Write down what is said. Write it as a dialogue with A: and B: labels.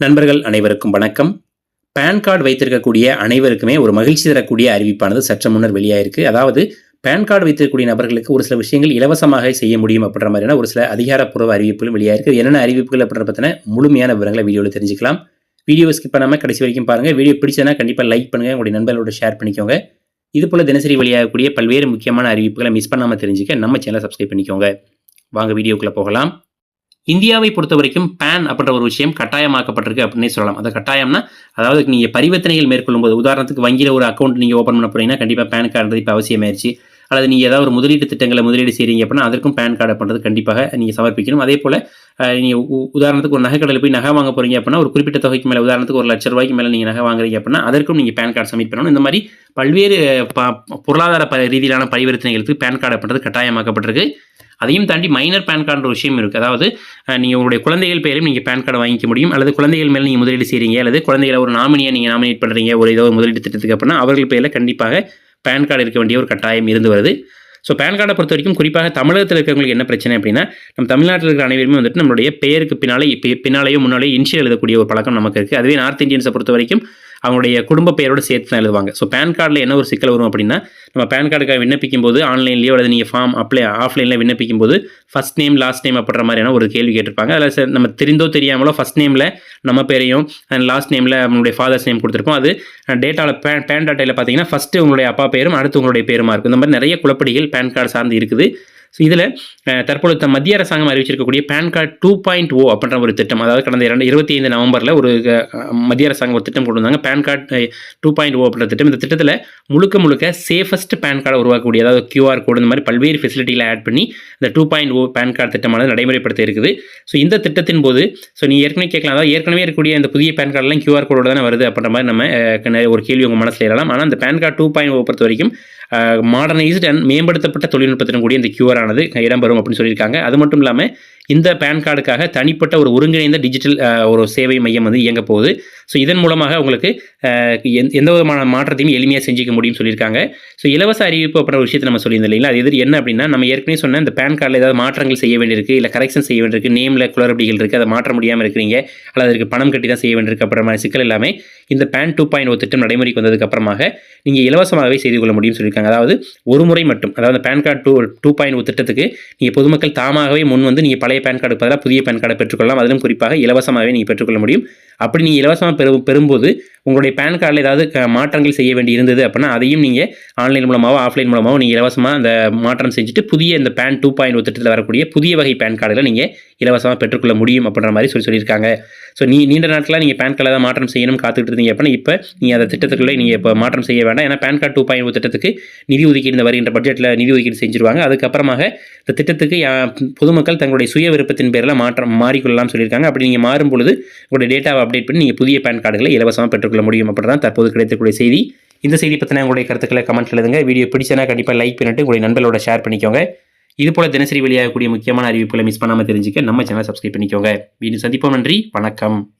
A: நண்பர்கள் அனைவருக்கும் வணக்கம். பேன் கார்டு வைத்திருக்கக்கூடிய அனைவருக்குமே ஒரு மகிழ்ச்சி தரக்கூடிய அறிவிப்பானது சற்று முன்னர் வெளியாயிருக்கு. அதாவது பேன் கார்டு வைத்திருக்கக்கூடிய நபர்களுக்கு ஒரு சில விஷயங்கள் இலவசமாக செய்ய முடியும் அப்படின்ற மாதிரியான ஒரு சில அதிகாரப்பூர்வ அறிவிப்புகள் வெளியாயிருக்கு. என்னென்ன அறிவிப்புகள் அப்படின்ற பற்றின முழுமையான விவரங்களை வீடியோவில் தெரிஞ்சுக்கலாம். வீடியோ ஸ்கிப் பண்ணாமல் கடைசி வரைக்கும் பாருங்கள் வீடியோ பிடிச்சதுன்னா கண்டிப்பாக லைக் பண்ணுங்கள் உங்களுடைய நண்பர்களோட ஷேர் பண்ணிக்கோங்க. இது போல் தினசரி வெளியாகக்கூடிய பல்வேறு முக்கியமான அறிவிப்புகளை மிஸ் பண்ணாமல் தெரிஞ்சுக்க நம்ம சேனலை சப்ஸ்கிரைப் பண்ணிக்கோங்க. வாங்க வீடியோக்குள்ளே போகலாம். இந்தியாவை பொறுத்த வரைக்கும் பேன் அப்படின்ற ஒரு விஷயம் கட்டாயமாக்கப்பட்டிருக்கு அப்படின்னே சொல்லலாம். அது கட்டாயம்னா அதாவது நீங்கள் பரிவர்த்தனைகள் மேற்கொள்ளும் போது உதாரணத்துக்கு வங்கியில் ஒரு அக்கௌண்ட் நீங்கள் ஓப்பன் பண்ண போறீங்கன்னா கண்டிப்பாக பேன் கார்டு இப்போ அவசியமாயிருச்சு. அல்லது நீங்கள் ஏதாவது ஒரு முதலீட்டு திட்டங்களை முதலீடு செய்கிறீங்க அப்படின்னா அதற்கும் பேன் கார்டு பண்ணுறது கண்டிப்பாக நீங்கள் சமர்ப்பிக்கணும். அதே போல் நீங்கள் உதாரணத்துக்கு ஒரு நகைக்கடையில் போய் நகை வாங்க போகிறீங்க அப்படின்னா ஒரு குறிப்பிட்ட தொகைக்கு மேலே உதாரணத்துக்கு ஒரு லட்ச ரூபாய்க்கு மேலே நீங்கள் நகை வாங்குறீங்க அப்படின்னா அதற்கும் நீங்கள் பேன் கார்டு சப்மிட் பண்ணணும். இந்த மாதிரி பல்வேறு ப பொருளாதார ப ரீதியிலான பரிவர்த்தனைகளுக்கு பேன் கார்டு பண்ணுறது கட்டாயமாக்கப்பட்டிருக்கு. அதையும் தாண்டி மைனர் பேன் கார்டு விஷயம் இருக்குது அதாவது நீங்கள் உங்களுடைய குழந்தைகள் பேரையும் நீங்கள் பேன் கார்டு வாங்கிக்க முடியும். அல்லது குழந்தைகள் மேலே நீங்கள் முதலீடு செய்கிறீங்க அல்லது குழந்தைகளை ஒரு நாமினியாக நீங்கள் நாமினேட் பண்ணுறீங்க ஒரு ஏதோ ஒரு முதலீடு திட்டத்துக்கு அப்படின்னா அவர்கள் பேரில் கண்டிப்பாக பேன் கார்டு இருக்க வேண்டிய ஒரு கட்டாயம் இருந்து வருது. ஸோ பேன் கார்டை பொறுத்த வரைக்கும் குறிப்பாக தமிழகத்தில் இருக்கிறவங்களுக்கு என்ன பிரச்சனை அப்படின்னா நம்ம தமிழ்நாட்டில் இருக்கிற அனைவருமே வந்துட்டு நம்மளுடைய பெயருக்கு பின்னாலே இப்போ பின்னாலேயோ முன்னாலேயோ இன்ஷியல் எழுதக்கூடிய ஒரு பழக்கம் நமக்கு இருக்குது அதுவே நார்த் இந்தியன்ஸை பொறுத்த வரைக்கும் அவங்களுடைய குடும்ப பெயரோடு சேர்த்து தான் எழுதுவாங்க. ஸோ பேன் கார்டில் என்ன ஒரு சிக்கல் வரும் அப்படின்னா நம்ம பேன் கார்டுக்காக விண்ணப்பிக்கும் போது ஆன்லைன்லேயோ அல்லது நீங்கள் ஃபார்ம் அப்ளை ஆஃப்லைனில் விண்ணப்பிக்கும் போது ஃபஸ்ட் நேம் லாஸ்ட் நேம் அப்படின்ற மாதிரியான ஒரு கேள்வி கேட்டிருப்பாங்க. அதில் சார் நம்ம தெரிந்தோ தெரியாமலோ ஃபஸ்ட் நேமில் நம்ம பேரையும் அண்ட் லாஸ்ட் நேமில் நம்மளுடைய ஃபாதர்ஸ் நேம் கொடுத்துருப்போம். அது டேட்டாவில் பேன் பேன் டாட்டையில் பார்த்தீங்கன்னா ஃபஸ்ட்டு உங்களுடைய அப்பா பேரும் அடுத்து உங்களுடைய பேருமா இருக்கும். இந்த மாதிரி நிறைய குழப்படிகள் பேன் கார்டு சார்ந்து இருக்குது. ஸோ இதில் தற்பொழுது மத்திய அரசாங்கம் அறிவிச்சிருக்கக்கூடிய PAN card two point O அப்படின்ற ஒரு திட்டம் அதாவது கடந்த இரண்டு இருபத்தி ஐந்து நவம்பரில் ஒரு மத்திய அரசாங்கம் ஒரு திட்டம் கொண்டு வந்தாங்க. PAN card two point O அப்படின்ற திட்டம். இந்த திட்டத்தில் முழுக்க முழுக்க சேஃபஸ்ட் பேன் கார்டை உருவாக்கக்கூடிய அதாவது கியூஆர் கோடு இந்த மாதிரி பல்வேறு ஃபெசிலிட்டிகளை ஆட் பண்ணி இந்த two point O PAN card திட்டமானது நடைமுறைப்படுத்த இருக்குது. ஸோ இந்த திட்டத்தின் போது ஸோ நீ ஏற்கனவே கேட்கலாம். அதாவது ஏற்கனவே இருக்கக்கூடிய இந்த புதிய பேன் கார்டெலாம் கியூஆர் கோடோட தானே வருது அப்படின்ற மாதிரி நம்ம ஒரு கேள்வி உங்கள் மனசில் ஏறலாம். ஆனால் அந்த PAN card two point O பொறுத்த வரைக்கும் மாடர்னைஸ்டு அண்ட் மேம்படுத்தப்பட்ட தொழில்நுட்பத்தின் கூடிய இந்த கியூஆர் ஆனது இடம்பெறும் அப்படின்னு சொல்லியிருக்காங்க. அது மட்டும் இல்லாமல் இந்த பேன் கார்டுக்காக தனிப்பட்ட ஒரு ஒருங்கிணைந்த டிஜிட்டல் ஒரு சேவை மையம் வந்து இயங்க போகுது. ஸோ இதன் மூலமாக உங்களுக்கு எந்த விதமான மாற்றத்தையும் எளிமையாக செஞ்சுக்க முடியும்னு சொல்லியிருக்காங்க. ஸோ இலவச அறிவிப்பு அப்படின்ற விஷயத்தை நம்ம சொல்லியிருந்தோம் இல்லைங்களா? அது எது என்ன அப்படின்னா நம்ம ஏற்கனவே சொன்ன இந்த பேன் கார்டில் ஏதாவது மாற்றங்கள் செய்ய வேண்டியிருக்கு இல்லை கரெக்ஷன் செய்ய வேண்டியிருக்கு நேமில் குளறுபடிகள் இருக்குது அதை மாற்ற முடியாமல் இருக்கிறீங்க அல்லது அதுக்கு பணம் கட்டி தான் செய்ய வேண்டியிருக்கு அப்புறம் மாதிரி சிக்கல் எல்லாமே இந்த பேன் டூ பாயிண்ட் ஒரு திட்டம் நடைமுறைக்கு வந்ததுக்கு அப்புறமாக நீங்கள் இலவசமாகவே செய்து கொள்ள முடியும்னு சொல்லியிருக்காங்க. அதாவது ஒரு முறை மட்டும் அதாவது PAN card two two point ஒரு திட்டத்துக்கு நீங்கள் பொதுமக்கள் தாமாகவே முன் வந்து நீங்கள் பழைய பேன் கார்டு பதிலாக புதிய பேன் கார்டை பெற்றுக்கொள்ளலாம். அதிலும் குறிப்பாக இலவசமாகவே நீங்கள் பெற்றுக்கொள்ள முடியும். அப்படி நீங்கள் இலவசமாக பெறும் பெறும்போது உங்களுடைய பேன் கார்டில் ஏதாவது மாற்றங்கள் செய்ய வேண்டி இருந்தது அப்படின்னா அதையும் நீங்கள் ஆன்லைன் மூலமாகவோ ஆஃப்லைன் மூலமாகவோ நீங்கள் இலவசமாக அந்த மாற்றம் செஞ்சுட்டு புதிய இந்த பேன் டூ பாயிண்ட் திட்டத்தில் வரக்கூடிய புதிய வகை பேன் கார்டுகளை நீங்கள் இலவசமாக பெற்றுக்கொள்ள முடியும் அப்படின்ற மாதிரி சொல்லி சொல்லியிருக்காங்க. ஸோ நீ நீண்ட நாட்களாக நீங்கள் பேன் கார்டில் தான் மாற்றம் செய்யணும் காத்துக்கிட்டு இருந்தீங்க அப்படின்னா இப்போ நீங்கள் அந்த திட்டத்துக்குள்ளே நீங்கள் இப்போ மாற்றம் செய்ய வேண்டாம். ஏன்னா பேன் கார்டு டூ பாயிண்ட் திட்டத்துக்கு நிதி ஒதுக்கீடு இந்த வருகின்ற பட்ஜெட்டில் நிதி ஒதுக்கீடு செஞ்சுருவாங்க. அதுக்கப்புறமாக இந்த திட்டத்துக்கு பொதுமக்கள் தங்களுடைய சுய விருப்பத்தின் பேரில் மாற்றம் மாறிக்கொள்ளலாம் சொல்லியிருக்காங்க. அப்படி நீங்கள் மாறும் பொழுது உங்களுடைய டேட்டாவை அப்டேட் பண்ணி நீங்கள் புதிய பேன் கார்டுகளை இலவசமாக பெற்றுக்கொள்ள முடியும் அப்படி தான் தற்போது கிடைக்கக்கூடிய செய்தி. இந்த செய்தி பற்றின உங்களுடைய கருத்துக்களை கமெண்ட் எழுதுங்க. வீடியோ பிடிச்சனா கண்டிப்பாக லைக் பண்ணிட்டு உங்களுடைய நண்பர்களோட ஷேர் பண்ணிக்கோங்க. இது போல தினசரி வெளியாகக்கூடிய முக்கியமான அறிவிப்புகளை மிஸ் பண்ணாமல் தெரிஞ்சுக்க நம்ம சேனல் சப்ஸ்கிரைப் பண்ணிக்கோங்க. வீடு சந்திப்போம். நன்றி. வணக்கம்.